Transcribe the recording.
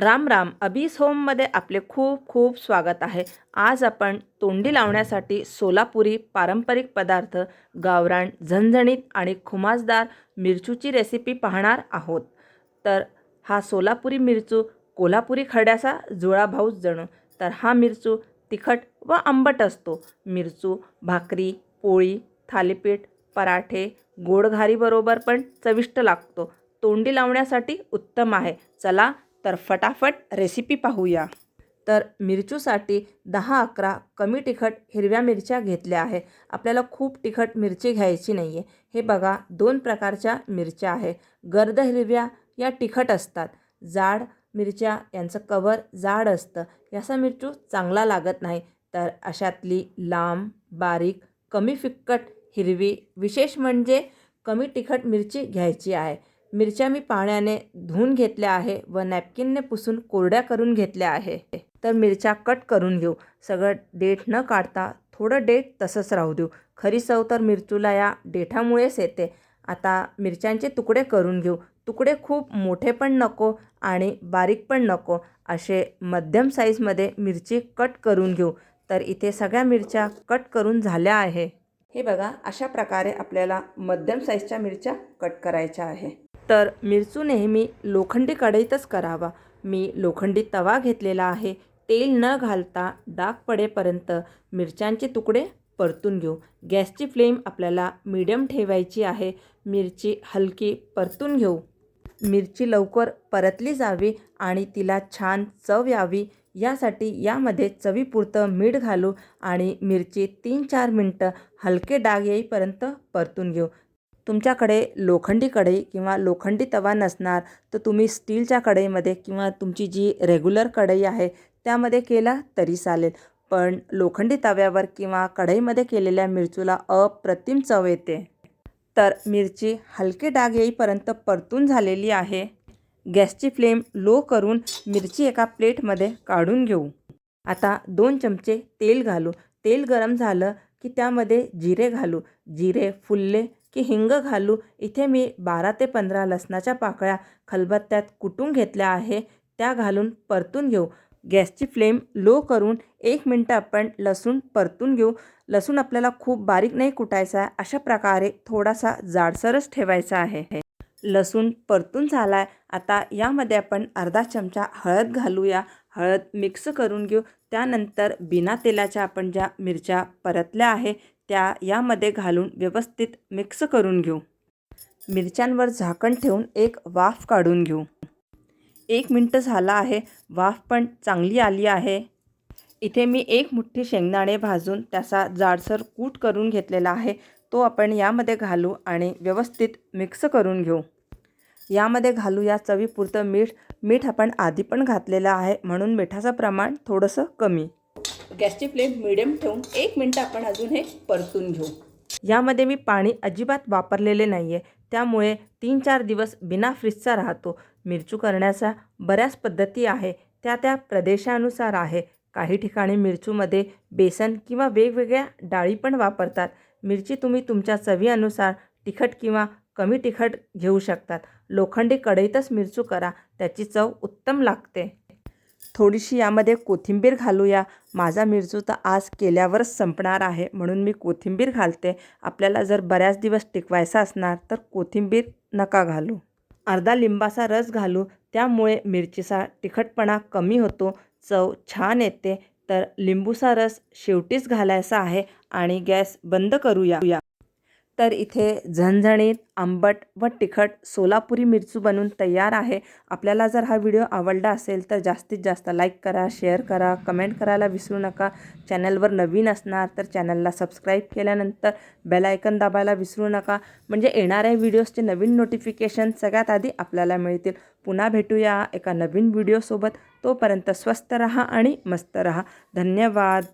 राम राम अबीस होममध्ये आपले खूप खूप स्वागत आहे. आज आपण तोंडी लावण्यासाठी सोलापुरी पारंपरिक पदार्थ गावरान झणझणीत आणि खुमासदार मिरचूची रेसिपी पाहणार आहोत. तर हा सोलापुरी मिरचू कोल्हापुरी खड्याचा जुळा भाऊच जणू. तर हा मिरचू तिखट व आंबट असतो. मिरचू भाकरी पोळी थालीपीठ पराठे गोडघारीबरोबर पण चविष्ट लागतो. तोंडी लावण्यासाठी उत्तम आहे. चला तर फटाफट रेसिपी पाहूया. तर मिरचूसाठी दहा अकरा कमी तिखट हिरव्या मिरच्या घेतल्या आहे आपल्याला खूप तिखट मिरची घ्यायची नाही आहे हे बघा दोन प्रकारच्या मिरच्या आहे गर्द हिरव्या या तिखट असतात. जाड मिरच्या यांचं कवर जाड असतं. याचा मिरचू चांगला लागत नाही. तर अशातली लांब बारीक कमी फिक्कट हिरवी विशेष म्हणजे कमी तिखट मिरची घ्यायची आहे. मिरच्या मी पाण्याने धुवून घेतल्या आहे व नॅपकिनने पुसून कोरड्या करून घेतल्या आहे. तर मिरच्या कट करून घेऊ. सगळं डेट न काढता थोडं डेट तसंच राहू देऊ. खरी चव तर मिरचूला या डेठामुळेच येते. आता मिरच्यांचे तुकडे करून घेऊ. तुकडे खूप मोठे पण नको आणि बारीक पण नको. असे मध्यम साईजमध्ये मिरची कट करून घेऊ. तर इथे सगळ्या मिरच्या कट करून झाल्या आहे. हे बघा अशा प्रकारे आपल्याला मध्यम साईजच्या मिरच्या कट करायच्या आहे. तर मिरचू नेहमी लोखंडी कढईतच करावा. मी लोखंडी तवा घेतलेला आहे. तेल न घालता डाग पडेपर्यंत मिरच्यांचे तुकडे परतून घेऊ. गॅसची फ्लेम आपल्याला मीडियम ठेवायची आहे. मिरची हलकी परतून घेऊ. मिरची लवकर परतली जावी आणि तिला छान चव यावी. यासाठी यामध्ये चवीपुरतं मीठ घालू आणि मिरची तीन चार मिनटं हलके डाग येईपर्यंत परतून घेऊ. तुमच्याकडे लोखंडी कढई किंवा लोखंडी तवा नसणार तर तुम्ही स्टीलच्या कढईमध्ये किंवा तुमची जी रेग्युलर कढई आहे त्यामध्ये केला तरी चालेल. पण लोखंडी तव्यावर किंवा कढईमध्ये केलेल्या मिरचूला अप्रतिम चव येते. तर मिरची हलके डाग येईपर्यंत परतून झालेली आहे. गॅसची फ्लेम लो करून मिरची एका प्लेटमध्ये काढून घेऊ. आता दोन चमचे तेल घालू. तेल गरम झालं की त्यामध्ये जिरे घालू. जिरे फुलले की हिंग घालू. इथे मी बारा ते पंधरा लसणाच्या पाकळ्या खलबत्त्यात कुटून घेतल्या आहे. त्या घालून परतून घेऊ. गॅसची फ्लेम लो करून एक मिनटं आपण लसूण परतून घेऊ. लसूण आपल्याला खूप बारीक नाही कुटायचा आहे. अशा प्रकारे थोडासा जाडसरच ठेवायचा आहे. लसूण परतून झाला आहे आता यामध्ये आपण अर्धा चमचा हळद घालूया. हळद मिक्स करून घेऊ. त्यानंतर बिना तेलाच्या आपण ज्या मिरच्या परतल्या आहे त्या यामध्ये घालून व्यवस्थित मिक्स करून घेऊ. मिरच्यांवर झाकण ठेवून एक वाफ काढून घेऊ. एक मिनटं झाला आहे वाफ पण चांगली आली आहे. इथे मी एक मुठ्ठी शेंगदाणे भाजून त्याचा जाडसर कूट करून घेतलेला आहे. तो आपण यामध्ये घालू आणि व्यवस्थित मिक्स करून घेऊ. यामध्ये घालू या चवीपुरतं मीठ. मीठ आपण आधी पण घातलेलं आहे म्हणून मिठाचं प्रमाण थोडंसं कमी. गॅसची फ्लेम मिडियम ठेवून एक मिनटं आपण अजून हे परतून घेऊ. यामध्ये मी पाणी अजिबात वापरलेले नाही आहे त्यामुळे तीन चार दिवस बिना फ्रीजचा राहतो. मिरचू करण्याच्या बऱ्याच पद्धती आहे. त्या त्या प्रदेशानुसार आहे. काही ठिकाणी मिरचूमध्ये बेसन किंवा वेगवेगळ्या डाळी पण वापरतात. मिरची तुम्ही तुमच्या चवीनुसार तिखट किंवा कमी तिखट घेऊ शकतात. लोखंडी कढईतच मिरचू करा. त्याची चव उत्तम लागते. थोडीशी यामध्ये कोथिंबीर घालूया. माझा मिरचू तर आज केल्यावरच संपणार आहे म्हणून मी कोथिंबीर घालते. आपल्याला जर बऱ्याच दिवस टिकवायचा असणार तर कोथिंबीर नका घालू. अर्धा लिंबाचा रस घालू. त्यामुळे मिरचीचा तिखटपणा कमी होतो चव छान येते. तर लिंबूचा रस शेवटीच घालायचा आहे आणि गॅस बंद करूया. तर इथे झणझणीत आंबट व तिखट सोलापुरी मिरचू बनवून तयार आहे. आपल्याला जर हा व्हिडिओ आवडला असेल तर जास्तीत जास्त लाईक करा शेअर करा कमेंट करायला विसरू नका. चॅनलवर नवीन असणार तर चॅनलला सबस्क्राईब केल्यानंतर बेलायकन दाबायला विसरू नका. म्हणजे येणाऱ्या व्हिडिओजचे नवीन नोटिफिकेशन सगळ्यात आधी आपल्याला मिळतील. पुन्हा भेटूया एका नवीन व्हिडिओसोबत. तोपर्यंत स्वस्त रहा आणि मस्त रहा. धन्यवाद.